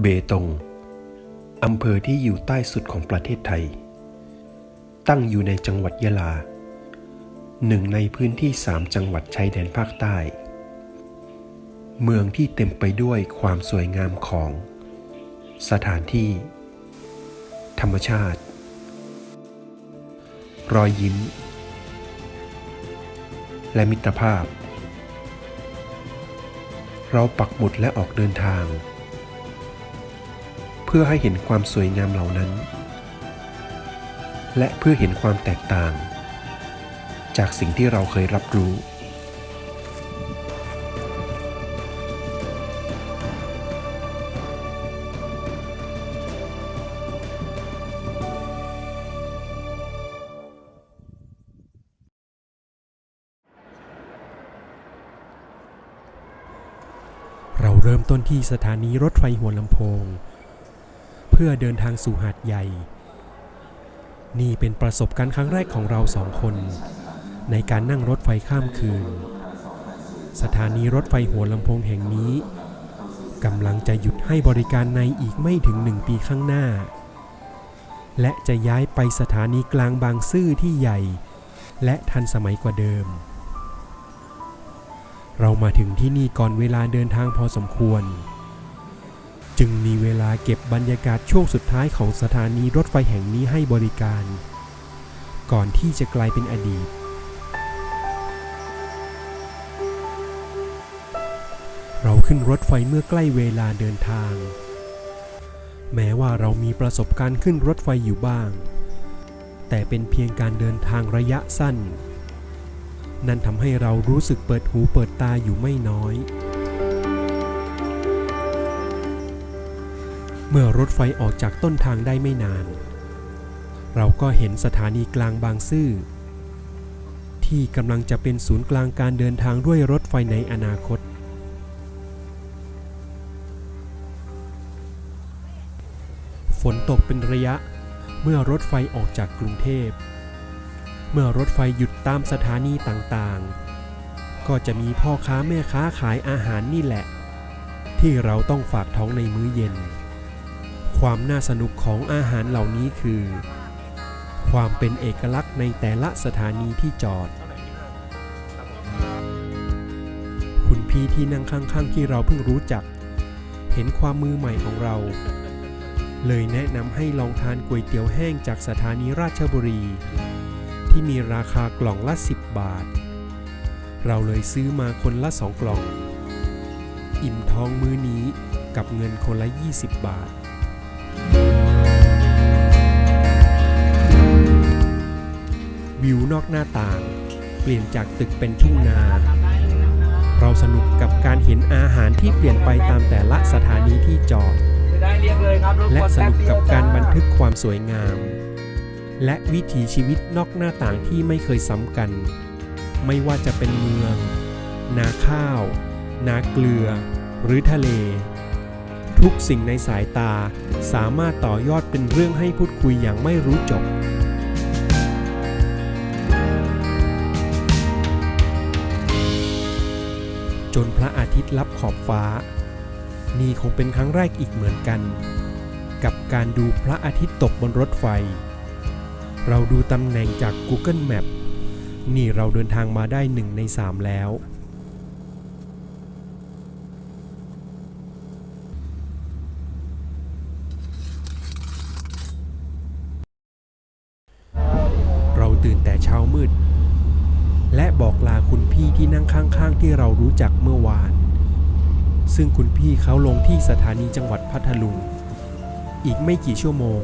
เบตง อำเภอที่อยู่ใต้สุดของประเทศไทย ตั้งอยู่ในจังหวัดยะลา หนึ่งในพื้นที่สามจังหวัดชายแดนภาคใต้ เมืองที่เต็มไปด้วยความสวยงามของ สถานที่ ธรรมชาติ รอยยิ้ม และมิตรภาพ เราปักหมุดและออกเดินทาง พื่อให้เห็นความสวยงามเหล่านั้น และเพื่อเห็นความแตกต่าง จากสิ่งที่เราเคยรับรู้เราเริ่มต้นที่สถานีรถไฟหัวลำโพง เพื่อเดินทางสู่หาดใหญ่ นี่เป็นประสบการณ์ครั้งแรกของเราสองคน ในการนั่งรถไฟข้ามคืน สถานีรถไฟหัวลำโพงแห่งนี้กำลังจะหยุดให้บริการในอีกไม่ถึงหนึ่งปีข้างหน้า และจะย้ายไปสถานีกลางบางซื่อที่ใหญ่ และทันสมัยกว่าเดิม เรามาถึงที่นี่ก่อนเวลาเดินทางพอสมควร จึงมีเวลาเก็บบรรยากาศช่วงสุดท้ายของสถานีรถไฟแห่งนี้ให้บริการ ก่อนที่จะกลายเป็นอดีต เราขึ้นรถไฟเมื่อใกล้เวลาเดินทาง แม้ว่าเรามีประสบการณ์ขึ้นรถไฟอยู่บ้าง แต่เป็นเพียงการเดินทางระยะสั้น นั่นทำให้เรารู้สึกเปิดหูเปิดตาอยู่ไม่น้อย เมื่อรถไฟออกจากต้นทางได้ไม่นาน เราก็เห็นสถานีกลางบางซื่อ ที่กำลังจะเป็นศูนย์กลางการเดินทางด้วยรถไฟในอนาคต ฝนตกเป็นระยะเมื่อรถไฟออกจากกรุงเทพ เมื่อรถไฟหยุดตามสถานีต่างๆ ก็จะมีพ่อค้าแม่ค้าขายอาหารนี่แหละ ที่เราต้องฝากท้องในมื้อเย็น ความน่าสนุกของอาหารเหล่านี้คือ ความเป็นเอกลักษณ์ในแต่ละสถานีที่จอด คุณพี่ที่นั่งข้างๆที่เราเพิ่งรู้จัก เห็นความมือใหม่ของเรา เลยแนะนำให้ลองทานก๋วยเตี๋ยวแห้งจากสถานีราชบุรี ที่มีราคากล่องละ 10 บาท เราเลยซื้อมาคนละ2กล่อง อิ่มท้องมื้อนี้กับเงินคนละ 20 บาท วิวนอกหน้าต่าง เปลี่ยนจากตึกเป็นทุ่งนา เราสนุกกับการเห็นอาหารที่เปลี่ยนไปตามแต่ละสถานีที่จอด และสนุกกับการบันทึกความสวยงาม และวิถีชีวิตนอกหน้าต่างที่ไม่เคยซ้ำกัน ไม่ว่าจะเป็นเมือง นาข้าว นาเกลือ หรือทะเลทุกสิ่งในสายตาสามารถต่อยอดเป็นเรื่องให้พูดคุยอย่างไม่รู้จบ จนพระอาทิตย์ลับขอบฟ้า นี่คงเป็นครั้งแรกอีกเหมือนกัน กับการดูพระอาทิตย์ตกบนรถไฟ เราดูตำแหน่งจาก Google Map นี่เราเดินทางมาได้หนึ่งในสามแล้ว เราตื่นแต่เช้ามืด และบอกลาคุณพี่ที่นั่ง ข้างๆ ที่เรารู้จักเมื่อวาน ซึ่งคุณพี่เขาลงที่สถานีจังหวัดพัทลุง อีกไม่กี่ชั่วโมง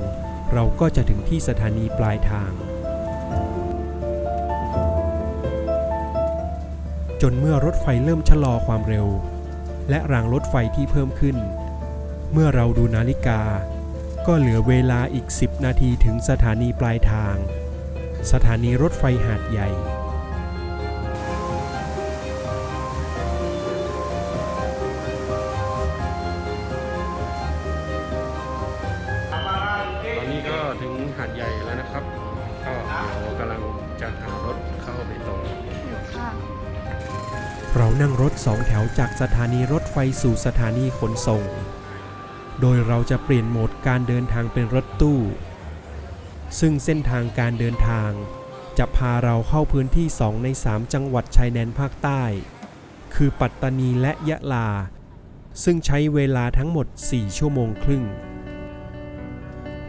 เราก็จะถึงที่สถานีปลายทาง จนเมื่อรถไฟเริ่มชะลอความเร็ว และรางรถไฟที่เพิ่มขึ้น เมื่อเราดูนาฬิกา ก็เหลือเวลาอีก 10 นาทีถึงสถานีปลายทาง สถานีรถไฟหาดใหญ่ นั่งรถสองแถวจากสถานีรถไฟสู่สถานีขนส่ง โดยเราจะเปลี่ยนโหมดการเดินทางเป็นรถตู้ ซึ่งเส้นทางการเดินทาง จะพาเราเข้าพื้นที่ 2 ใน 3 จังหวัดชายแดนภาคใต้ คือปัตตานีและยะลา ซึ่งใช้เวลาทั้งหมด 4 ชั่วโมงครึ่ง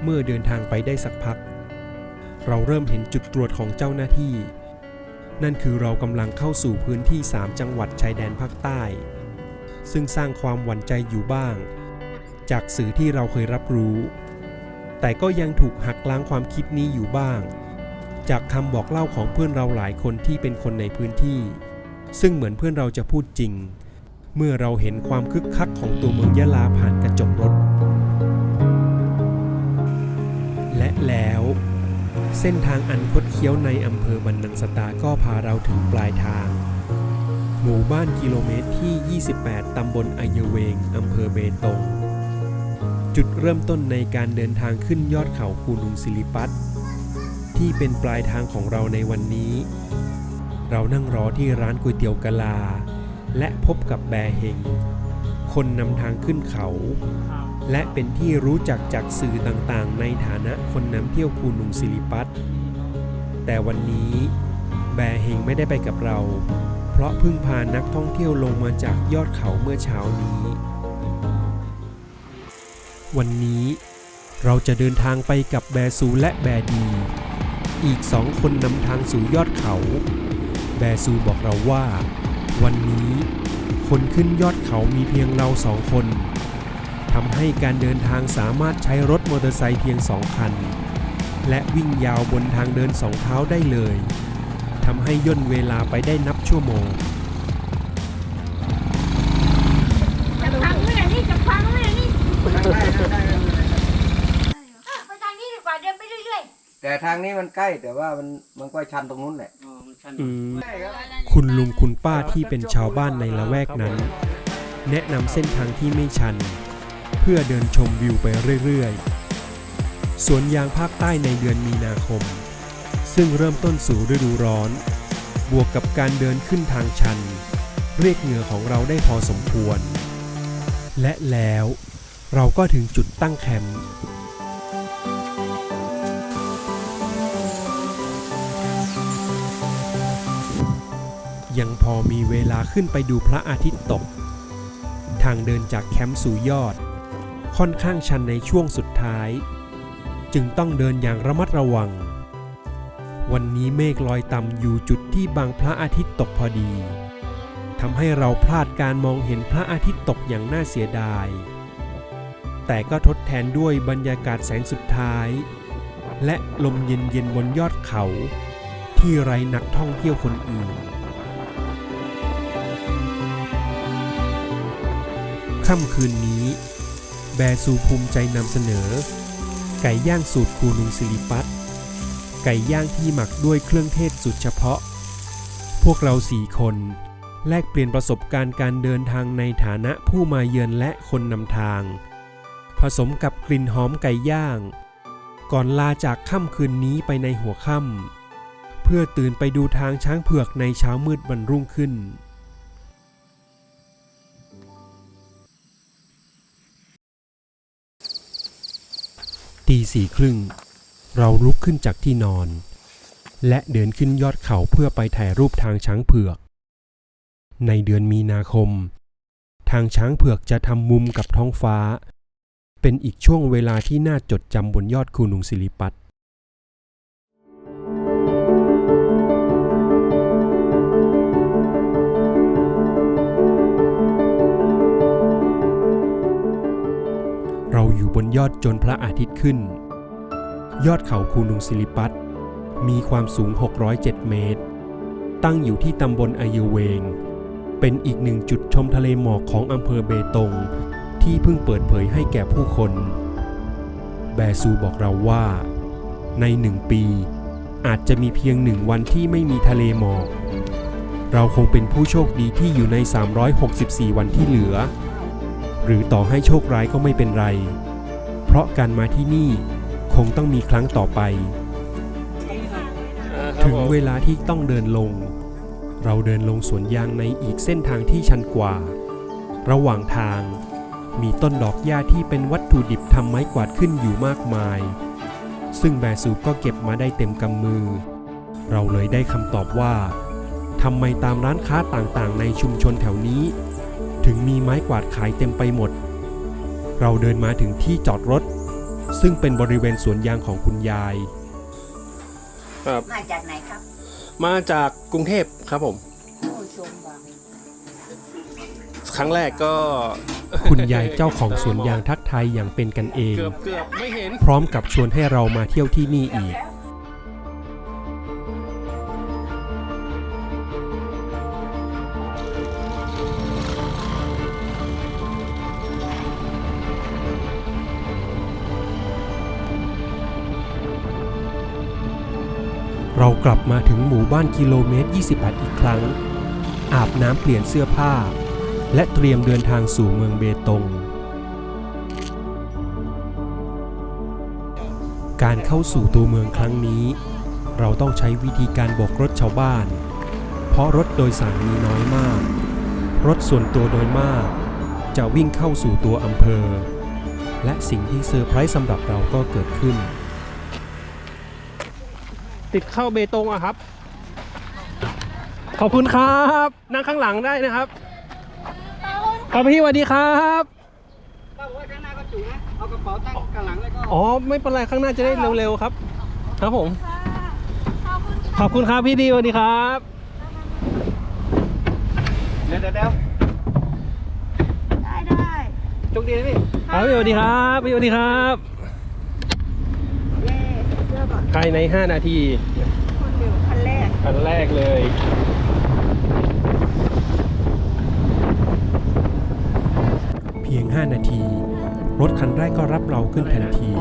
เมื่อเดินทางไปได้สักพัก เราเริ่มเห็นจุดตรวจของเจ้าหน้าที่ นั่นคือเรากำลังเข้าสู่พื้นที่ 3 จังหวัดชายแดนภาคใต้ ซึ่งสร้างความหวั่นใจอยู่บ้าง จากสื่อที่เราเคยรับรู้ แต่ก็ยังถูกหักล้างความคิดนี้อยู่บ้าง จากคำบอกเล่าของเพื่อนเราหลายคนที่เป็นคนในพื้นที่ ซึ่งเหมือนเพื่อนเราจะพูดจริง เมื่อเราเห็นความคึกคักของตัวเมืองยะลาผ่านกระจกรถและแล้ว เส้นทางอันคดเคี้ยวในอำเภอบันนังสตาก็พาเราถึงปลายทาง หมู่บ้านกิโลเมตรที่ 28 ตำบลอายเวง อำเภอเบตง จุดเริ่มต้นในการเดินทางขึ้นยอดเขาคูนุงสิริปัตที่เป็นปลายทางของเราในวันนี้ เรานั่งรอที่ร้านก๋วยเตี๋ยวกะลา และพบกับแบร์เฮง คนนำทางขึ้นเขา และเป็นที่รู้จักจากสื่อต่างๆ ในฐานะคนนำเที่ยวคูนุงสิริปัตแต่วันนี้แบเฮงไม่ได้ไปกับเรา เพราะเพิ่งพานักท่องเที่ยวลงมาจากยอดเขาเมื่อเช้านี้ วันนี้เราจะเดินทางไปกับแบซูและแบดี อีกสองคนนำทางสู่ยอดเขา แบซูบอกเราว่า วันนี้คนขึ้นยอดเขามีเพียงเราสองคน ทำให้การเดินทางสามารถใช้รถมอเตอร์ไซค์เพียงสองคัน และวิ่งยาวบนทางเดินสองเท้าได้เลยทำให้ย่นเวลาไปได้นับชั่วโมงจะพังไหมล่ะนี่จะพังไหมล่ะนี่เออไปทางนี้ดีกว่าเดินไปเรื่อยแต่ทางนี้มันใกล้แต่ว่ามันมันก็ชันตรงนู้นแหละคุณลุงคุณป้าที่เป็นชาวบ้านในละแวกนั้น แนะนำเส้นทางที่ไม่ชัน เพื่อเดินชมวิวไปเรื่อยๆ สวนยางภาคใต้ในเดือนมีนาคม ซึ่งเริ่มต้นสู่ฤดูร้อน บวกกับการเดินขึ้นทางชัน เรียกเหงื่อของเราได้พอสมควร และแล้วเราก็ถึงจุดตั้งแคมป์ยังพอมีเวลาขึ้นไปดูพระอาทิตย์ตก ทางเดินจากแคมป์สู่ยอด ค่อนข้างชันในช่วงสุดท้าย จึงต้องเดินอย่างระมัดระวัง วันนี้เมฆลอยต่ำอยู่จุดที่บังพระอาทิตย์ตกพอดีทำให้เราพลาดการมองเห็นพระอาทิตย์ตกอย่างน่าเสียดาย แต่ก็ทดแทนด้วยบรรยากาศแสงสุดท้าย และลมเย็นๆบนยอดเขา ที่ไร้นักท่องเที่ยวคนอื่นค่ำคืนนี้ แบซูภูมิใจนำเสนอ ไก่ย่างสูตรคูนุงสิริปัตไก่ย่างที่หมักด้วยเครื่องเทศสุดเฉพาะ พวกเราสี่คน แลกเปลี่ยนประสบการณ์การเดินทางในฐานะผู้มาเยือนและคนนำทาง ผสมกับกลิ่นหอมไก่ย่าง ก่อนลาจากค่ำคืนนี้ไปในหัวค่ำเพื่อตื่นไปดูทางช้างเผือกในเช้ามืดวันรุ่งขึ้น ตีสี่ครึ่ง เราลุกขึ้นจากที่นอน และเดินขึ้นยอดเขาเพื่อไปถ่ายรูปทางช้างเผือก ในเดือนมีนาคม ทางช้างเผือกจะทำมุมกับท้องฟ้า เป็นอีกช่วงเวลาที่น่าจดจำบนยอดคูนุงศิลิปัต ยอดจนพระอาทิตย์ขึ้น ยอดเขาคูนุงศิริปัตมีความสูง 607 เมตร ตั้งอยู่ที่ตำบลอายเวง เป็นอีกหนึ่งจุดชมทะเลหมอกของอำเภอเบตง ที่เพิ่งเปิดเผยให้แก่ผู้คน แบซูบอกเราว่า ในหนึ่งปี อาจจะมีเพียงหนึ่งวันที่ไม่มีทะเลหมอก เราคงเป็นผู้โชคดีที่อยู่ใน 364 วันที่เหลือ หรือต่อให้โชคร้ายก็ไม่เป็นไร เพราะการมาที่นี่คงต้องมีครั้งต่อไป ถึงเวลาที่ต้องเดินลง เราเดินลงสวนยางในอีกเส้นทางที่ชันกว่า ระหว่างทางมีต้นดอกหญ้าที่เป็นวัตถุดิบทำไม้กวาดขึ้นอยู่มากมาย ซึ่งแบซูก็เก็บมาได้เต็มกำมือ เราเลยได้คำตอบว่าทำไมตามร้านค้าต่างๆ ในชุมชนแถวนี้ ถึงมีไม้กวาดขายเต็มไปหมด เราเดินมาถึงที่จอดรถ ซึ่งเป็นบริเวณสวนยางของคุณยาย ครับมาจากไหนครับมาจากกรุงเทพครับผมโอ้ชมบังครั้งแรกก็ คุณยายเจ้าของสวนยางทักทายอย่างเป็นกันเอง เกือบเกือบไม่เห็น พร้อมกับชวนให้เรามาเที่ยวที่นี่อีก เรากลับมาถึงหมู่บ้านกิโลเมตร 28 อีกครั้ง อาบน้ำเปลี่ยนเสื้อผ้า และเตรียมเดินทางสู่เมืองเบตง การเข้าสู่ตัวเมืองครั้งนี้ เราต้องใช้วิธีการบกรถชาวบ้าน เพราะรถโดยสารมีน้อยมาก รถส่วนตัวโดยมาก จะวิ่งเข้าสู่ตัวอำเภอ และสิ่งที่เซอร์ไพรส์สำหรับเราก็เกิดขึ้น ติดเข้าเบตงอะครับ ขอบคุณครับ นั่งข้างหลังได้นะครับครับพี่สวัสดีครับถ้าว่าข้างหน้าก็จุนะเอากระเป๋าตั้งข้างหลังแล้วก็อ๋อไม่เป็นไรข้างหน้าจะได้เร็วๆครับ ครับผม ขอบคุณขอบคุณครับพี่ดีสวัสดีครับเดี๋ยวเดี๋ยวเดี๋ยวได้ได้โชคดีนะพี่ครับพี่สวัสดีครับพี่สวัสดีครับ เย้ใส่เสื้อก่อน ภายใน 5 นาทีคนเดียวคันแรกอันแรกเลยเพียง 5 นาที รถคันแรกก็รับเราขึ้นทันที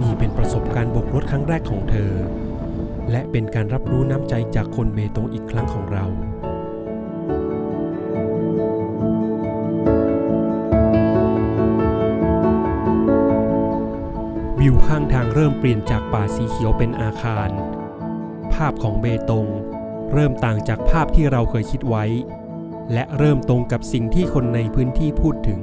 นี่เป็นประสบการณ์โบกรถครั้งแรกของเธอ และเป็นการรับรู้น้ำใจจากคนเบตงอีกครั้งของเรา วิวข้างทางเริ่มเปลี่ยนจากป่าสีเขียวเป็นอาคาร ภาพของเบตง เริ่มต่างจากภาพที่เราเคยคิดไว้ และเริ่มตรงกับสิ่งที่คนในพื้นที่พูดถึง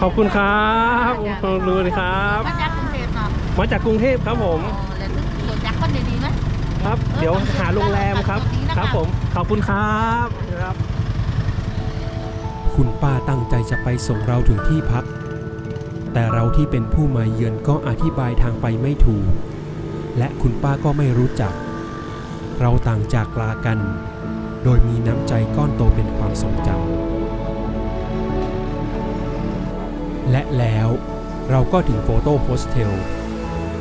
ขอบคุณครับขอบคุณครับ มาจากกรุงเทพเนาะมาจากกรุงเทพครับผมโอ้แล้วถึงรถจักรคนดีๆไหมครับ เดี๋ยวหาโรงแรมครับ ครับผม ขอบคุณครับครับ คุณป้าตั้งใจจะไปส่งเราถึงที่พัก แต่เราที่เป็นผู้มาเยือนก็อธิบายทางไปไม่ถูก และคุณป้าก็ไม่รู้จัก เราต่างจากลากัน โดยมีน้ำใจก้อนโตเป็นความทรงจำและแล้วเราก็ถึงโฟโต้โฮสเทล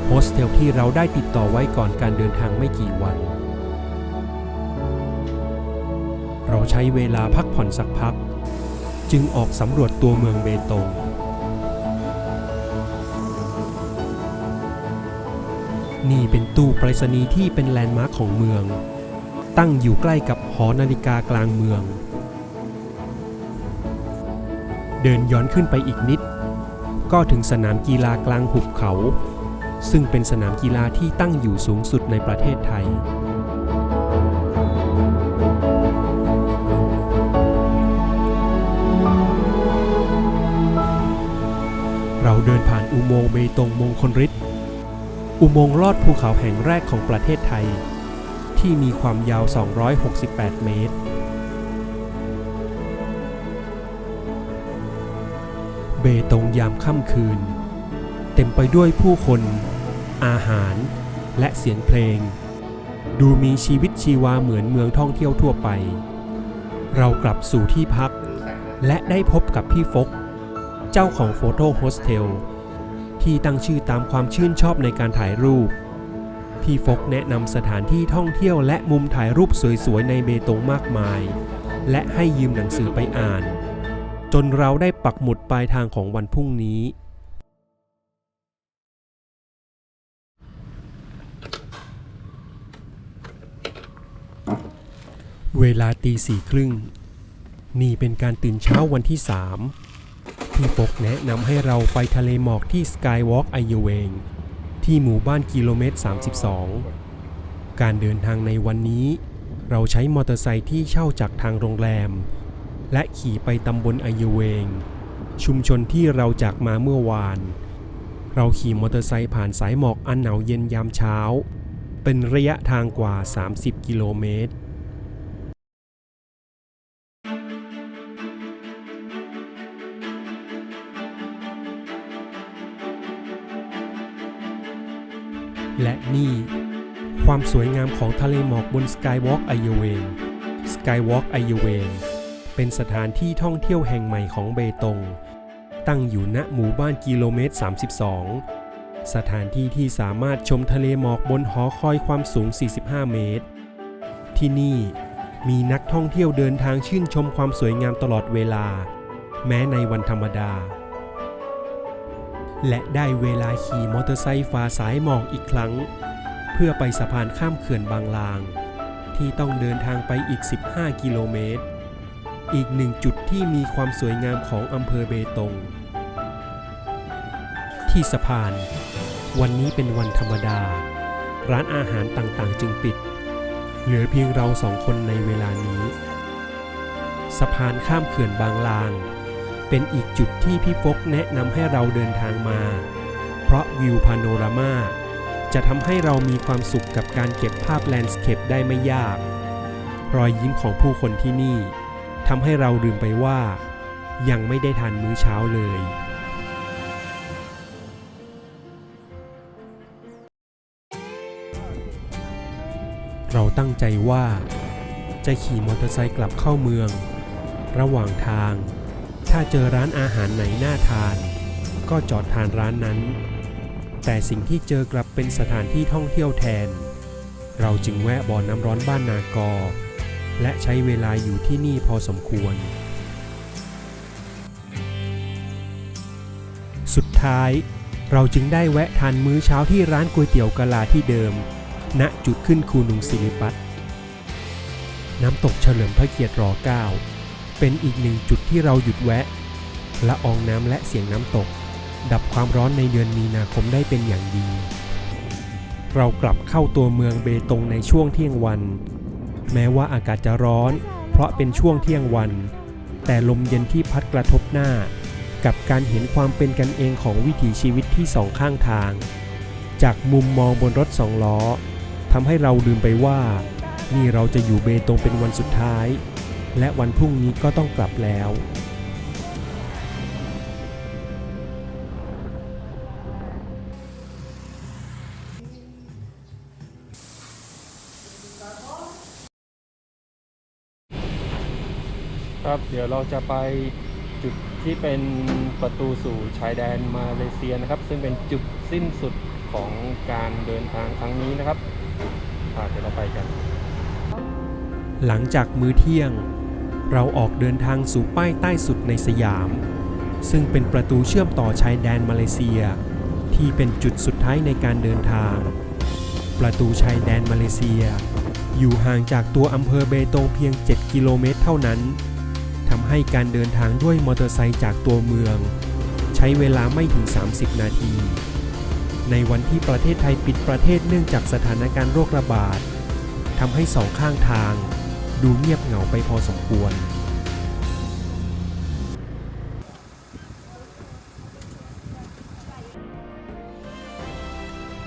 โฮสเทลที่เราได้ติดต่อไว้ก่อนการเดินทางไม่กี่วัน เราใช้เวลาพักผ่อนสักพัก จึงออกสำรวจตัวเมืองเบตง นี่เป็นตู้ไปรษณีย์ที่เป็นแลนด์มาร์คของเมือง ตั้งอยู่ใกล้กับหอนาฬิกากลางเมือง เดินย้อนขึ้นไปอีกนิด ก็ถึงสนามกีฬากลางหุบเขา ซึ่งเป็นสนามกีฬาที่ตั้งอยู่สูงสุดในประเทศไทย เราเดินผ่านอุโมงค์เบตงมงคลฤทธิ์อุโมงค์ลอดภูเขาแห่งแรกของประเทศไทย ที่มีความยาว 268 เมตร เบตงยามค่ำคืน เต็มไปด้วยผู้คน อาหาร และเสียงเพลง ดูมีชีวิตชีวาเหมือนเมืองท่องเที่ยวทั่วไป เรากลับสู่ที่พัก และได้พบกับพี่ฟก เจ้าของโฟโต้โฮสเทลที่ตั้งชื่อตามความชื่นชอบในการถ่ายรูป พี่ฟกแนะนำสถานที่ท่องเที่ยวและมุมถ่ายรูปสวยๆ ในเบตงมากมาย และให้ยืมหนังสือไปอ่าน จนเราได้ปักหมุดปลายทางของวันพรุ่งนี้เวลาตีสี่ครึ่ง นี่เป็นการตื่นเช้าวันที่3 พี่ฟกแนะนำให้เราไปทะเลหมอกที่ Skywalk ไอเยเวงที่หมู่บ้านกิโลเมตร 32 การเดินทางในวันนี้ เราใช้มอเตอร์ไซค์ที่เช่าจากทางโรงแรม และขี่ไปตำบลอายเวง ชุมชนที่เราจากมาเมื่อวาน เราขี่มอเตอร์ไซค์ผ่านสายหมอกอันหนาวเย็นยามเช้า เป็นระยะทางกว่า 30 กิโลเมตร และนี่ ความสวยงามของทะเลหมอกบนสกายวอล์กไอเวงสกายวอล์กไอเวงเป็นสถานที่ท่องเที่ยวแห่งใหม่ของเบตง ตั้งอยู่ณหมู่บ้านกิโลเมตร 32 สถานที่ที่สามารถชมทะเลหมอกบนหอคอยความสูง 45 เมตร ที่นี่มีนักท่องเที่ยวเดินทางชื่นชมความสวยงามตลอดเวลา แม้ในวันธรรมดา และได้เวลาขี่มอเตอร์ไซค์ฝ่าสายหมอกอีกครั้ง เพื่อไปสะพานข้ามเขื่อนบางลาง ที่ต้องเดินทางไปอีก 15 กิโลเมตร อีกหนึ่งจุดที่มีความสวยงามของอำเภอเบตง ที่สะพาน วันนี้เป็นวันธรรมดา ร้านอาหารต่างๆ จึงปิด เหลือเพียงเราสองคนในเวลานี้ สะพานข้ามเขื่อนบางลาง เป็นอีกจุดที่พี่ฟกแนะนำให้เราเดินทางมา เพราะวิวพาโนรามาจะทำให้เรามีความสุขกับการเก็บภาพแลนด์สเคปได้ไม่ยาก รอยยิ้มของผู้คนที่นี่ทำให้เราลืมไปว่า ยังไม่ได้ทานมื้อเช้าเลย เราตั้งใจว่า จะขี่มอเตอร์ไซค์กลับเข้าเมือง ระหว่างทาง ถ้าเจอร้านอาหารไหนน่าทาน ก็จอดทานร้านนั้น แต่สิ่งที่เจอกลับเป็นสถานที่ท่องเที่ยวแทน เราจึงแวะบ่อน้ำร้อนบ้านนากอ และใช้เวลาอยู่ที่นี่พอสมควร สุดท้ายเราจึงได้แวะทานมื้อเช้าที่ร้านก๋วยเตี๋ยวกะลาที่เดิม ณ จุดขึ้นคูนุงศิริปัตน้ำตกเฉลิมพระเกียรติรอ9 เป็นอีกหนึ่งจุดที่เราหยุดแวะละอองน้ำและเสียงน้ำตก ดับความร้อนในเดือนมีนาคมได้เป็นอย่างดี เรากลับเข้าตัวเมืองเบตงในช่วงเที่ยงวัน แม้ว่าอากาศจะร้อน เพราะเป็นช่วงเที่ยงวัน แต่ลมเย็นที่พัดกระทบหน้า กับการเห็นความเป็นกันเองของวิถีชีวิตที่สองข้างทาง จากมุมมองบนรถสองล้อทำให้เราลืมไปว่า นี่เราจะอยู่เบตงเป็นวันสุดท้าย และวันพรุ่งนี้ก็ต้องกลับแล้ว ครับเดี๋ยวเราจะไปจุดที่เป็นประตูสู่ชายแดนมาเลเซียนะครับ ซึ่งเป็นจุดสิ้นสุดของการเดินทางครั้งนี้นะครับอ่าเดี๋ยวเราไปกัน หลังจากมื้อเที่ยง เราออกเดินทางสู่ป้ายใต้สุดในสยาม ซึ่งเป็นประตูเชื่อมต่อชายแดนมาเลเซีย ที่เป็นจุดสุดท้ายในการเดินทาง ประตูชายแดนมาเลเซีย อยู่ห่างจากตัวอำเภอเบตงเพียง 7 กิโลเมตรเท่านั้นทำให้การเดินทางด้วยมอเตอร์ไซค์จากตัวเมือง ใช้เวลาไม่ถึง 30 นาที ในวันที่ประเทศไทยปิดประเทศเนื่องจากสถานการณ์โรคระบาดทำให้สองข้างทาง ดูเงียบเหงาไปพอสมควร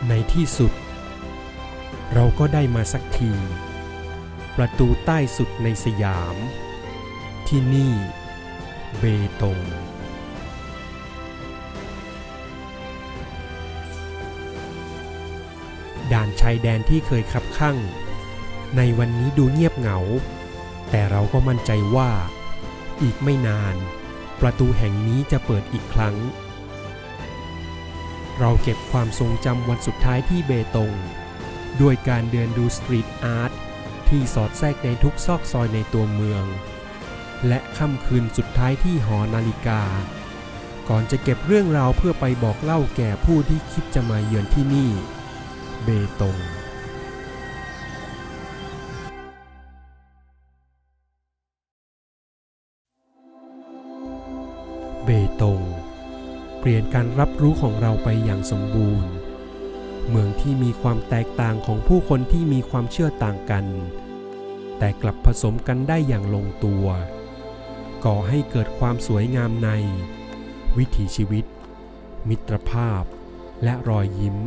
ในที่สุด เราก็ได้มาสักที ประตูใต้สุดในสยาม ที่นี่ เบตงด่านชายแดนที่เคยคับข้าง ในวันนี้ดูเงียบเหงา แต่เราก็มั่นใจว่า อีกไม่นาน ประตูแห่งนี้จะเปิดอีกครั้ง เราเก็บความทรงจำวันสุดท้ายที่เบตง ด้วยการเดินดูสตรีทอาร์ตที่สอดแทรกในทุกซอกซอยในตัวเมือง และค่ำคืนสุดท้ายที่หอนาฬิกา ก่อนจะเก็บเรื่องราวเพื่อไปบอกเล่าแก่ผู้ที่คิดจะมาเยือนที่นี่ เบตง เบตงเปลี่ยนการรับรู้ของเราไปอย่างสมบูรณ์ เมืองที่มีความแตกต่างของผู้คนที่มีความเชื่อต่างกัน แต่กลับผสมกันได้อย่างลงตัว ก่อให้เกิดความสวยงามใน วิถีชีวิต มิตรภาพ และรอยยิ้ม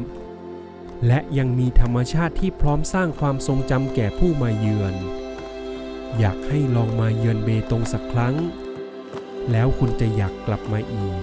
และยังมีธรรมชาติที่พร้อมสร้างความทรงจำแก่ผู้มาเยือน อยากให้ลองมาเยือนเบตงสักครั้ง แล้วคุณจะอยากกลับมาอีก